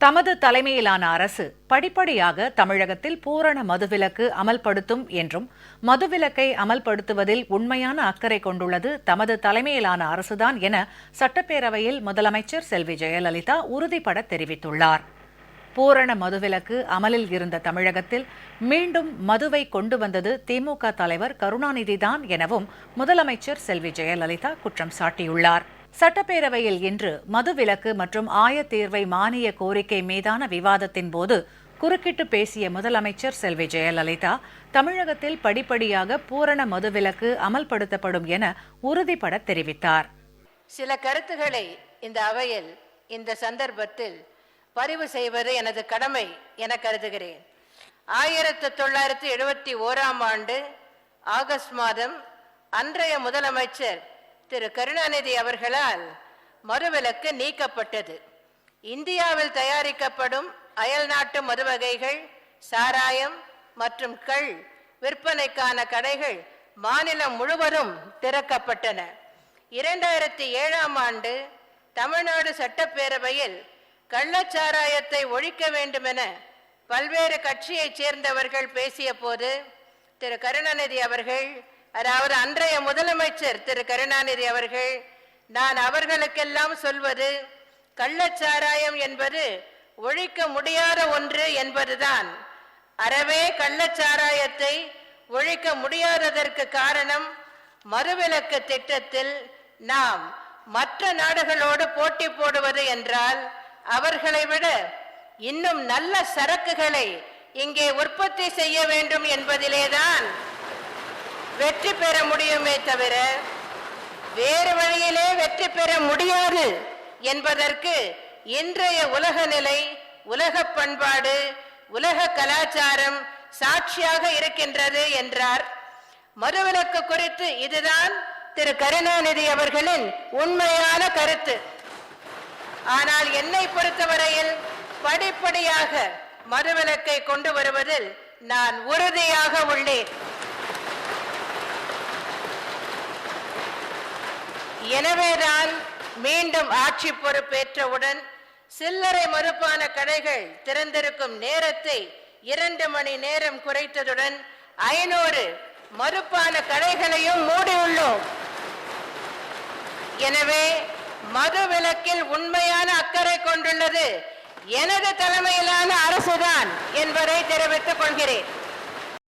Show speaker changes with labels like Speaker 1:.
Speaker 1: தமது தலைமையிலான அரசு படிப்படியாக தமிழகத்தில் பூரண மதுவிலக்கு அமல்படுத்தும் என்றும் மதுவிலக்கை அமல்படுத்துவதில் உண்மையான அக்கறை கொண்டுள்ளது தமது தலைமையிலான அரசுதான் என சட்டப்பேரவையில் முதலமைச்சர் செல்வி ஜெயலலிதா உறுதிபட தெரிவித்துள்ளார். பூரண மதுவிலக்கு அமலில் இருந்த தமிழகத்தில் மீண்டும் மதுவை கொண்டு வந்தது திமுக தலைவர் கருணாநிதிதான் எனவும் முதலமைச்சர் செல்வி ஜெயலலிதா குற்றம் சாட்டியுள்ளார். சட்டப்பேரவையில் இன்று மதுவிலக்கு மற்றும் ஆயத்தீர்வை மானிய கோரிக்கை மீதான விவாதத்தின் போது குறுக்கிட்டு பேசிய முதலமைச்சர் செல்வி ஜெயலலிதா தமிழகத்தில் படிப்படியாக பூரண மதுவிலக்கு அமல்படுத்தப்படும் என உறுதிபட தெரிவித்தார்.
Speaker 2: சில கருத்துக்களை இந்த அவையில் இந்த சந்தர்ப்பத்தில் பதிவு செய்வது எனது கடமை என கருதுகிறேன். ஆயிரத்தி தொள்ளாயிரத்தி எழுபத்தி ஓராம் ஆண்டு ஆகஸ்ட் மாதம் அன்றைய முதலமைச்சர் திரு கருணாநிதி அவர்களால் மதுவிலக்கு நீக்கப்பட்டது. இந்தியாவில் தயாரிக்கப்படும் அயல் நாட்டு மதுவகைகள் சாராயம் மற்றும் கள் விற்பனைக்கான கடைகள் மாநிலம் முழுவதும் திறக்கப்பட்டன. இரண்டாயிரத்தி ஏழாம் ஆண்டு தமிழ்நாடு சட்டப்பேரவையில் கள்ளச்சாராயத்தை ஒழிக்க வேண்டுமென பல்வேறு கட்சியைச் சேர்ந்தவர்கள் பேசிய போது திரு கருணாநிதி அவர்கள் அதாவது அன்றைய முதலமைச்சர் திரு கருணாநிதி அவர்கள் நான் அவர்களுக்கெல்லாம் சொல்வது கள்ளச்சாராயம் என்பது ஒழிக்க முடியாத ஒன்று என்பதுதான். அறவே கள்ளச்சாராயத்தை ஒழிக்க முடியாததற்கு காரணம் மறுவிலக்கு திட்டத்தில் நாம் மற்ற நாடுகளோடு போட்டி போடுவது என்றால் அவர்களை விட இன்னும் நல்ல சரக்குகளை இங்கே உற்பத்தி செய்ய வேண்டும் என்பதிலேதான் வெற்றி பெற முடியுமே தவிர வேறு வழியிலே வெற்றி பெற முடியாது என்பதற்கு இன்றைய உலக நிலை உலக பண்பாடு உலக கலாச்சாரம் சாட்சியாக இருக்கின்றது என்றார். மதுவிலக்கு குறித்து இதுதான் திரு கருணாநிதி அவர்களின் உண்மையான கருத்து. ஆனால் என்னை பொறுத்தவரையில் படிப்படியாக மதுவிலக்கை கொண்டு வருவதில் நான் உறுதியாக உள்ளேன். எனவேதான் மீண்டும் ஆட்சி பொறுப்பேற்றவுடன் சில்லறை மறுப்பான கடைகள் திறந்திருக்கும் நேரத்தை இரண்டு மணி நேரம் குறைத்ததுடன் ஐநூறு மறுப்பான கடைகளையும் மூடியுள்ளோம். எனவே மது விலக்கில் உண்மையான அக்கறை கொண்டுள்ளது எனது தலைமையிலான அரசுதான் என்பதை தெரிவித்துக் கொள்கிறேன்.